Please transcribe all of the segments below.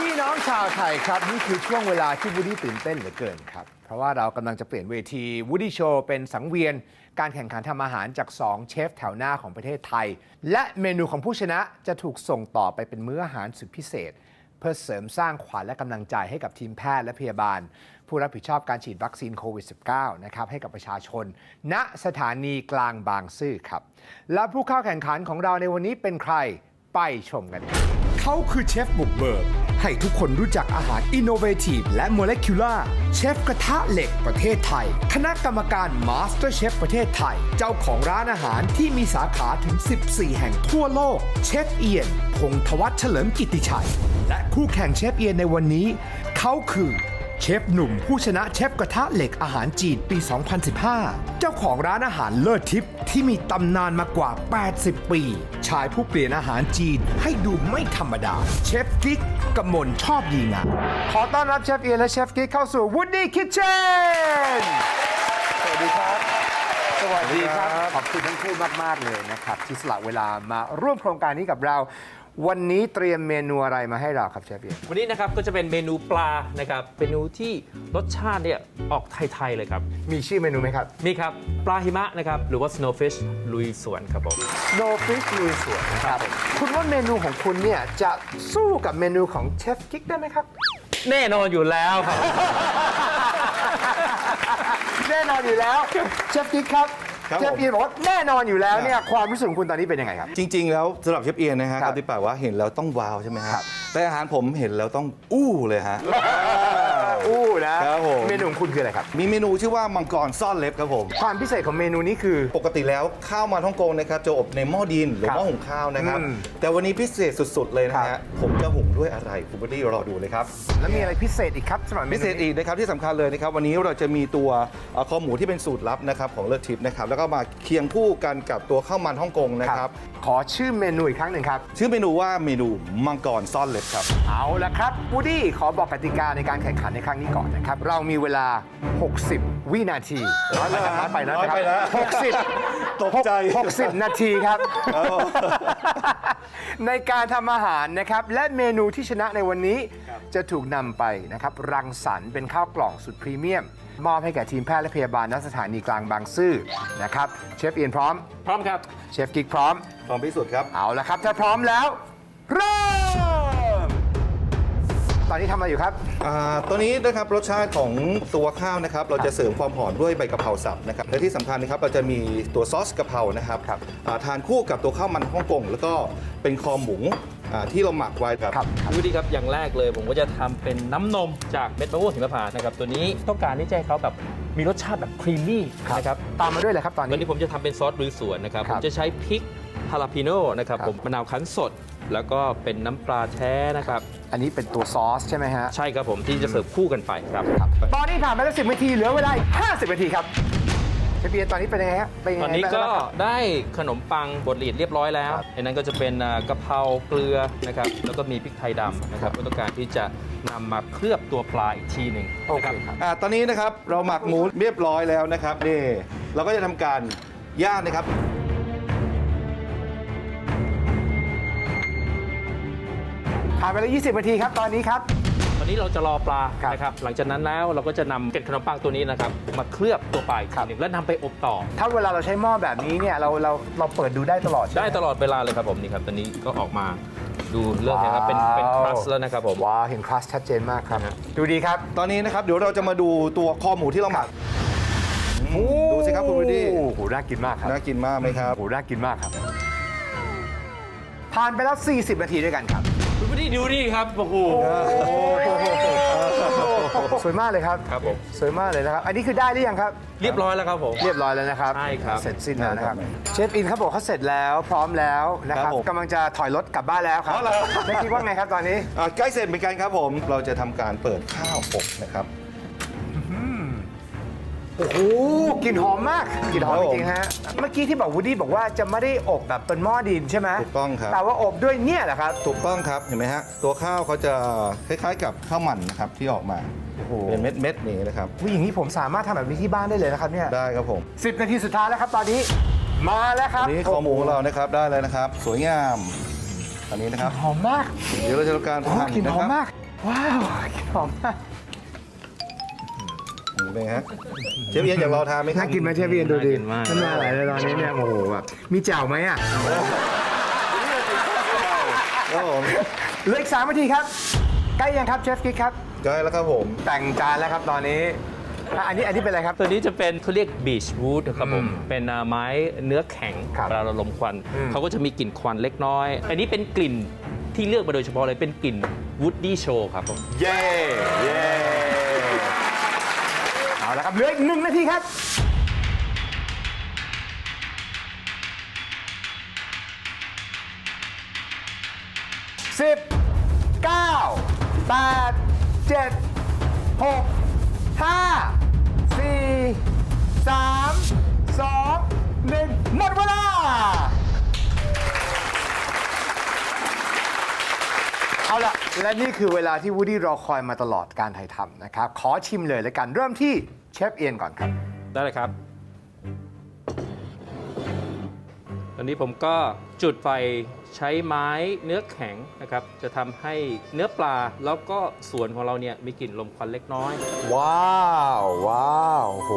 พี่น้องชาวไทยครับนี่คือช่วงเวลาที่วูดี้ตื่นเต้นเหลือเกินครับ เพราะว่าเรากำลังจะเปลี่ยนเวทีวูดดี้โชว์เป็นสังเวียน การแข่งขันทำอาหารจาก 2 เชฟแถวหน้าของประเทศไทย และเมนูของผู้ชนะจะถูกส่งต่อไปเป็นมื้ออาหารสุดพิเศษ เพื่อเสริมสร้างขวัญและกำลังใจให้กับทีมแพทย์และพยาบาล ผู้รับผิดชอบการฉีดวัคซีนโควิด -19 นะครับให้กับประชาชน ณสถานีกลางบางซื่อครับ และผู้เข้าแข่งขันของเราในวันนี้เป็นใครไปชมกันครับ เขาคือเชฟบุกเบิกให้ทุกคนรู้จักอาหารอินโนเวทีฟและโมเลกุล่าเชฟกระทะเหล็กประเทศไทย คณะกรรมการมาสเตอร์เชฟประเทศไทย เจ้าของร้านอาหารที่มีสาขาถึง 14 แห่งทั่วโลก เชฟเอียน พงธวัฒน์เฉลิมกิติชัย และคู่แข่งเชฟเอียนในวันนี้ เขาคือ เชฟหนุ่มผู้ชนะเชฟกระทะเหล็กอาหารจีนปี 2015 เจ้าของร้านอาหารเลิศทิพย์ที่มีตำนานมากว่า 80 ปี ชายผู้เปลี่ยนอาหารจีนให้ดูไม่ธรรมดา เชฟกิ๊กกมลชอบดีงามขอต้อนรับเชฟเอียนและเชฟกิ๊กเข้าสู่ Woody Kitchen สวัสดีครับ สวัสดีครับ ขอบคุณทั้งคู่มาก ๆ เลยนะครับ ที่สละเวลามาร่วมโครงการนี้กับเราวันนี้เตรียมเมนูอะไรมาให้เราครับเชฟเอียนวันนี้นะครับก็จะเป็นเมนูปลานะครับเมนูที่รสชาติเนี่ยออกไทย ๆ เลยครับมีชื่อเมนูไหมครับ มีครับปลาหิมะนะครับหรือว่า snowfish ลุยสวนครับผม Snow Fish ลุยสวนนะครับ คุณว่าเมนูของคุณเนี่ยจะสู้กับเมนูของเชฟกิ๊กได้ไหมครับ แน่นอนอยู่แล้วครับ แน่นอนอยู่แล้ว เชฟกิ๊กครับ ครับเชฟผม เอียนบอกว่าแน่นอนอยู่แล้วเนี่ยความรู้สึกของคุณตอนนี้เป็นยังไงครับ จริง ๆ แล้วสำหรับเชฟเอียนนะฮะครักับบที่ปากว่าเห็นแล้วต้องว้าวใช่ไหมครัฮะบแต่อาหารผมเห็นแล้วต้องอู้เลยฮะ อู้นะครับผม เมนูของคุณคืออะไรครับ มีเมนูชื่อว่ามังกรซ่อนเล็บครับผม ความพิเศษของเมนูนี้คือ ปกติแล้วข้าวมันฮ่องกงนะครับจะอบในหม้อดินหรือครับหม้อหุงข้าวนะครับ อืม แต่วันนี้พิเศษสุดๆเลยนะครัฮะบผมจะหุงด้วยอะไรคุณบดดี้รอดูเลยครับ แล้วมีอะไรพิเศษอีกครับสำหรับมนูพินี้ เศษอีกนะครับที่สำคัญเลยนะครับวันนี้เราจะมีตัวเอ่อคอหมูที่เป็นสูตรลับนะครับของเลิศทิพย์นะครับแล้วก็มาเคียงคู่กันกับตัวข้าวมันฮ่องกงนะครับ ขอชื่อเมนูอีกครั้งหนึ่งครับ ชื่อเมนูว่าเมนูมังกรซ่อนเล็บครับ เอาละครับวูดดี้ขอบอกกติกาในการแข่งขันในครั้งนี้ก่อนนะครับ เรามีเวลา 60 วินาทีน้อยไปน้อยไปนะน้อยไปนะ60ตกใจ 60 นาทีครับ ในการทำอาหารนะครับ และเมนูที่ชนะในวันนี้จะถูกนำไปนะครับ รังสรรค์เป็นข้าวกล่องสุดพรีเมียม มอบให้แก่ทีมแพทย์และพยาบาลณสถานีกลางบางซื่อนะครับ เชฟเอียนพร้อม พร้อมครับ เชฟกิ๊กพร้อม พร้อมที่สุดครับ เอาละครับ ถ้าพร้อมแล้ว เริ่ม ตอนนี้ทำอะไรอยู่ครับ อ่าตัวนี้นะครับรสชาติของตัวข้าวนะครับ เราจะเสริมความหอมด้วยใบกะเพราสับนะครับและที่สำคัญนะครับเราจะมีตัวซอสกะเพรานะครับครับอ่าทานคู่กับตัวข้าวมันฮ่องกงแล้วก็เป็นคอหมูอ่าที่เราหมักไว้ครับ ครับ ดูดีครับอย่างแรกเลยผมก็จะทำเป็นน้ำนมจากเม็ดมะม่วงหิมพานต์นะครับตัวนี้ต้องการที่จะให้เขาแบบมีรสชาติแบบครีมมี่นะครับตามมาด้วยเลยครับตอนวันนี้ นี้ผมจะทำเป็นซอสลุยสวนนะครับคผรับมจะใช้พริกฮาลาปิโน่นะครับครับผมมะนาวคั้นสด แล้วก็เป็นน้ำปลาแท้นะครับ อันนี้เป็นตัวซอสใช่ไหมฮะ ใช่ครับผมที่จะเสิร์ฟคู่กันไปครับ ตอนนี้ผ่านไปแล้วสินาทีเหลือเวลาอีก50นาทีครับเชฟเบียร์ตอนนี้เป็นยังไงฮะเป็นยังตอนไงนี้บ้างก็ครับ ได้ขนมปังบดละเอียดเรียบร้อยแล้วครับในนั้นก็จะเป็นอ่ากะเพราเกลือนะครับ แล้วก็มีพริกไทยดำนะครับก็ต้องการที่จะนำมาเคลือบตัวปลาอีกทีหนึ่งโอนะเคครับ ครับ อ่าตอนนี้นะครับเราหมักหมูเรียบร้อยแล้วนะครับนี่เราก็จะทำการย่างนะครับ ผ่านไปแล้ว20นาทีครับตอนนี้ครับตอนนี้เราจะรอปลาครับ นะครับหลังจากนั้นแล้วเราก็จะนำเกล็ดขนมปังตัวนี้นะครับมาเคลือบตัวปลาอีกทีหนึ่งแล้วนำไปอบต่อ ถ้าเวลาเราใช้หม้อแบบนี้เนี่ยเราเราเราเปิดดูได้ตลอดใช่หมได้ตลอดเวลาเลยครับผมนี่ครับตอนนี้ก็ออกมาดูเรื่องนะครับเป็นเป็นครัสแล้วนะครับผม ว้าวเห็นคลัสชัดเจนมากครับ นะฮะ ดูดีครับ ตอนนี้นะครับเดี๋ยวเราจะมาดูตัวคอหมูที่เราหมัก ดูสิครับคุณวิดดี้ โอ้โหน่ากินมากครับน่ากินมากไหมครับ โอ้โหน่ากินมากครับผ่านไปแล้ว 40 นาทีด้วยกันครับ ดูดิดูดิครับโอ้โหสวยมากเลยครับ ครับผมสวยมากเลยนะครับ อันนี้คือได้หรือยังครับ เรียบร้อยแล้วครับผม เรียบร้อยแล้วนะครับใช่ครับเสร็จสิ้นแล้วนะครับ เชฟอินเขาบอกเขาเสร็จแล้วพร้อมแล้วนะครับกำลังจะถอยรถกลับบ้านแล้วครับอ๋อเหรอไม่คิดว่าไงครับตอนนี้ใกล้เสร็จเหมือนกันครับผม เราจะทำการเปิดข้าวอบนะครับ โอ้โหกลิ่นหอมมากกลิ่นหอมครับจผมริงๆฮะเมื่อกี้ที่บอกวูดดี้บอกว่าจะไม่ได้อบแบบเป็นหม้อดินใช่ไหมถูกต้องครับ แต่ว่าอบด้วยเนี่ยแหละครับถูกต้องครับเห็นไหมฮะตัวข้าวเขาจะคล้ายๆกับข้าวมันนะครับที่ออกมาโอ้โหเป็นเม็ดเม็ดๆนี้นะครับผู้หญิงนี้ผมสามารถทำแบบนี้ที่บ้านได้เลยนะครับเนี่ยได้ครับผมสิบนาทีสุดท้ายแล้วครับตอนนี้มาแล้วครับอันนี้คอหมูของเรานะครับได้เลยนะครับ สวยงามอันนี้นะครับหอมมาก เดี๋ยวเราจะทำการโอ้โหหั่นกลิ่นนะหอคมรับมาก ว้าวหอมมาก เป็นไงฮะเชฟเอียนอยากรอทานไหมครับน่ากินไหมเชฟเบียนดูดิน่ากินมาก น้ำลายไหลเลยตอนนี้เนี่ยโอ้โหแบบมีแจ่วไหมอะครับผมเหลืออีกสามนาทีครับ ใกล้ยังครับเชฟกิ๊กครับ ใกล้แล้วครับผม แต่งจานแล้วครับตอนนี้อะอันนี้อันนี้เป็นอะไรครับ ตัวนี้จะเป็นเขาเรียกบีชวูดครับผมอืมเป็นอ่าไม้เนื้อแข็งครับเวลาเราลมควัน อืม เขาก็จะมีกลิ่นควันเล็กน้อย อันนี้เป็นกลิ่นที่เลือกมาโดยเฉพาะเลยเป็นกลิ่นวูดดี้โชครับผม เย้ เย้ เอาละครับ เหลืออีกหนึ่งนาทีครับสิบเก้าแปดเจ็ดหกห้าสี่สามสองหนึ่งหมดเวลา เอาละและนี่คือเวลาที่วูดี้รอคอยมาตลอดการถ่ายทำนะครับ ขอชิมเลยแล้วกันเริ่มที่ เชฟเอียนก่อนครับ ได้เลยครับ ตอนนี้ผมก็จุดไฟใช้ไม้เนื้อแข็งนะครับ จะทำให้เนื้อปลาแล้วก็ส่วนของเราเนี่ยมีกลิ่นลมควันเล็กน้อย ว้าว ว้าวโห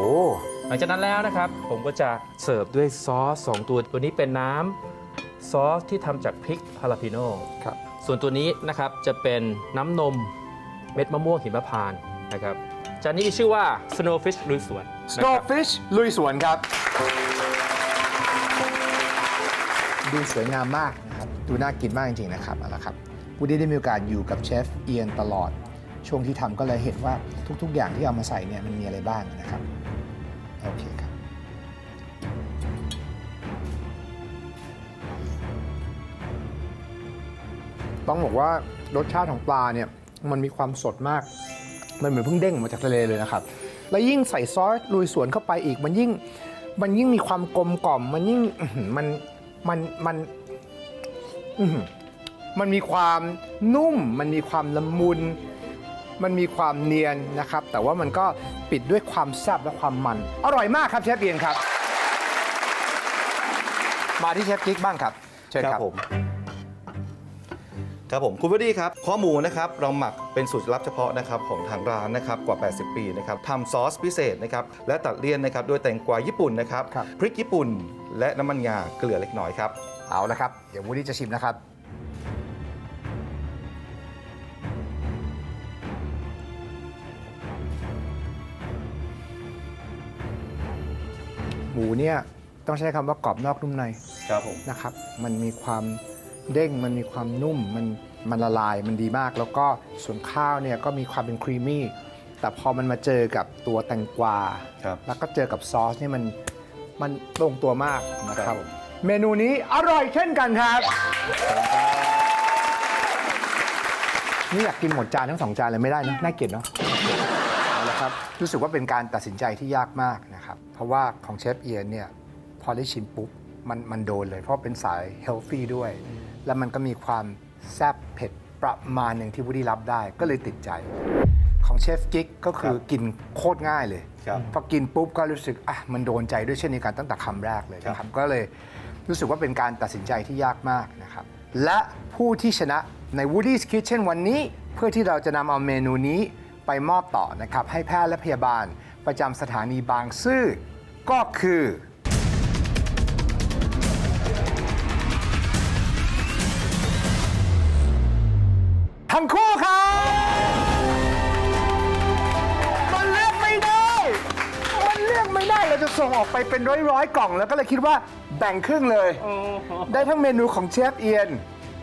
หลังจากนั้นแล้วนะครับ ผมก็จะเสิร์ฟด้วยซอสสองตัวตัวนี้เป็นน้ำซอสที่ทำจากพริกฮาลาปิโน่ครับ ส่วนตัวนี้นะครับจะเป็นน้ำนมเม็ดมะม่วงหิมพานต์นะครับ จานนี้มีชื่อว่า Snowfish ลุยสวนนะครับ Snowfish ลุยสวนครับ ดูสวยงามมากนะครับ ดูน่ากินมากจริง ๆ นะครับเอาละครับวูดดี้ได้มีโอกาสอยู่กับเชฟเอียนตลอด ช่วงที่ทำก็เลยเห็นว่าทุก ๆ อย่างที่เอามาใส่เนี่ยมันมีอะไรบ้างนะครับ โอเคครับ ต้องบอกว่ารสชาติของปลาเนี่ยมันมีความสดมาก มันเหมือนเพิ่งเด้งออกมาจากทะเลเลยนะครับ แล้วยิ่งใส่ซอสลุยสวนเข้าไปอีก มันยิ่งมันยิ่งมีความกลมกล่อม มันยิ่งมันมันมันมันมีความนุ่ม มันมีความละมุน มันมีความเนียนนะครับ แต่ว่ามันก็ปิดด้วยความแซ่บและความมัน อร่อยมากครับเชฟเอียนครับ มาที่เชฟกิ๊กบ้างครับ เชิญครับบผม ครับผมคุณวดีครับข้อหมูนะครับเราหมักเป็นสูตรลับเฉพาะนะครับของทางร้านนะครับกว่า 80 ปีนะครับทำซอสพิเศษนะครับและตัดเลี่ยนนะครับด้วยแตงกวาญี่ปุ่นนะครับครับ พริกญี่ปุ่น และน้ำมันงาเกลือเล็กน้อยครับเอาละครับ เดี๋ยววูดดี้จะชิมนะครับ หมูเนี่ยต้องใช้คำว่ากรอบนอกนุ่มในครับผม นะครับ มันมีความ เด้งมันมีความนุ่มมันมันละลายมันดีมาก แล้วก็ส่วนข้าวเนี่ยก็มีความเป็นครีมมี่แต่พอมันมาเจอกับตัวแตงกวา ครับ แล้วก็เจอกับซอสเนี่ยมันมันลงตัวมากนะคครัรับบ ผม เมนูนี้อร่อยเช่นกันครับ นี่อยากกินหมดจานทั้งสองจานเลยไม่ได้นะน่าเกลียดเนาะเอาละครับรู้สึกว่าเป็นการตัดสินใจที่ยากมากนะครับ เพราะว่าของเชฟเอียนเนี่ยพอได้ชิมปุ๊บมันมันโดนเลย เพราะเป็นสายเฮลฟี่ด้วย แล้วมันก็มีความแซ่บเผ็ดประมาณหนึ่งที่วูดดี้รับได้ก็เลยติดใจ ของเชฟกิ๊กก็คือกินโคตรง่ายเลยครับพอกินปุ๊บก็รู้สึกอะมันโดนใจด้วยเช่นเดียวกันตั้งแต่คำแรกเลยนะคครัรับบก็เลยรู้สึกว่าเป็นการตัดสินใจที่ยากมากนะครับและผู้ที่ชนะใน Woody's Kitchen วันนี้ เพื่อที่เราจะนำเอาเมนูนี้ไปมอบต่อนะครับให้แพทย์และพยาบาลประจำสถานีบางซื่อก็คือ จะส่งออกไปเป็นร้อยๆกล่อง แล้วก็เลยคิดว่าแบ่งครึ่งเลย ได้ทั้งเมนูของเชฟเอียน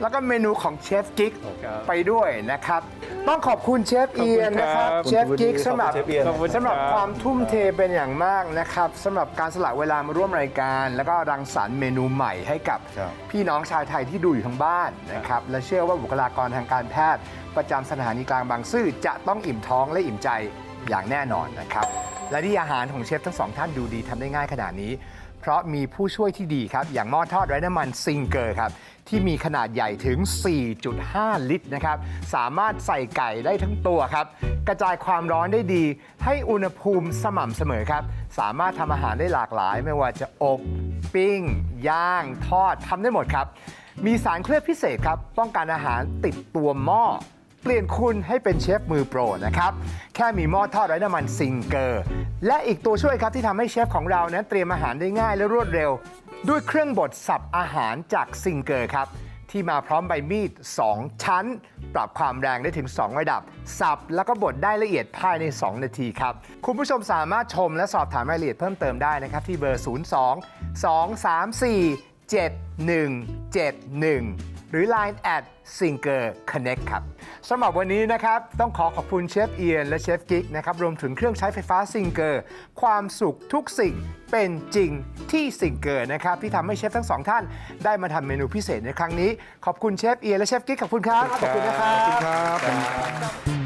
แล้วก็เมนูของเชฟกิ๊กครับไปด้วยนะครับ ต้องขอบคุณเชฟเอียนนะครับขอบคุณครับเชฟกิ๊กขอบคุณสำหรับเชฟเอียนขอบคุณสำหรับครับความทุ่มเทเป็นอย่างมากนะครับสำหรับการสละเวลามาร่วมรายการ แล้วก็รังสรรค์เมนูใหม่ให้กับครับพี่น้องชาวไทยที่ดูอยู่ทางบ้านนะครับและเชื่อว่าบุคลากรทางการแพทย์ ประจำสถานีกลางบางซื่อจะต้องอิ่มท้องและอิ่มใจอย่างแน่นอนนะครับ และที่อาหารของเชฟทั้งสองท่านดูดีทำได้ง่ายขนาดนี้ เพราะมีผู้ช่วยที่ดีครับ อย่างหม้อทอดไร้น้ำมันซิงเกอร์ครับ ที่มีขนาดใหญ่ถึง 4.5 ลิตรนะครับ สามารถใส่ไก่ได้ทั้งตัวครับ กระจายความร้อนได้ดี ให้อุณหภูมิสม่ำเสมอครับ สามารถทำอาหารได้หลากหลาย ไม่ว่าจะอบปิ้ง ย่าง ทอดทำได้หมดครับ มีสารเคลือบพิเศษครับป้องกันอาหารติดตัวหม้อ เปลี่ยนคุณให้เป็นเชฟมือโปรนะครับ แค่มีหม้อทอดไร้น้ำมันซิงเกอร์ และอีกตัวช่วยครับที่ทำให้เชฟของเรานั้นเตรียมอาหารได้ง่ายและรวดเร็ว ด้วยเครื่องบดสับอาหารจากซิงเกอร์ครับ ที่มาพร้อมใบมีด 2 ชั้น ปรับความแรงได้ถึง 2 ระดับ สับแล้วก็บดได้ละเอียดภายใน 2 นาทีครับ คุณผู้ชมสามารถชมและสอบถามรายละเอียดเพิ่มเติมได้นะครับที่เบอร์ 02 234 7171 หรือ Line at Singer Connect ครับสำหรับวันนี้นะครับ ต้องขอขอบคุณเชฟเอียนและเชฟกิ๊กนะครับ รวมถึงเครื่องใช้ไฟฟ้าซิงเกอร์ความสุขทุกสิ่งเป็นจริงที่ซิงเกอร์นะครับ ที่ทำให้เชฟทั้งสองท่านได้มาทำเมนูพิเศษในครั้งนี้ ขอบคุณเชฟเอียนและเชฟกิ๊กขอบคุณครับขอบคุณนะครับ ขอบคุณครับ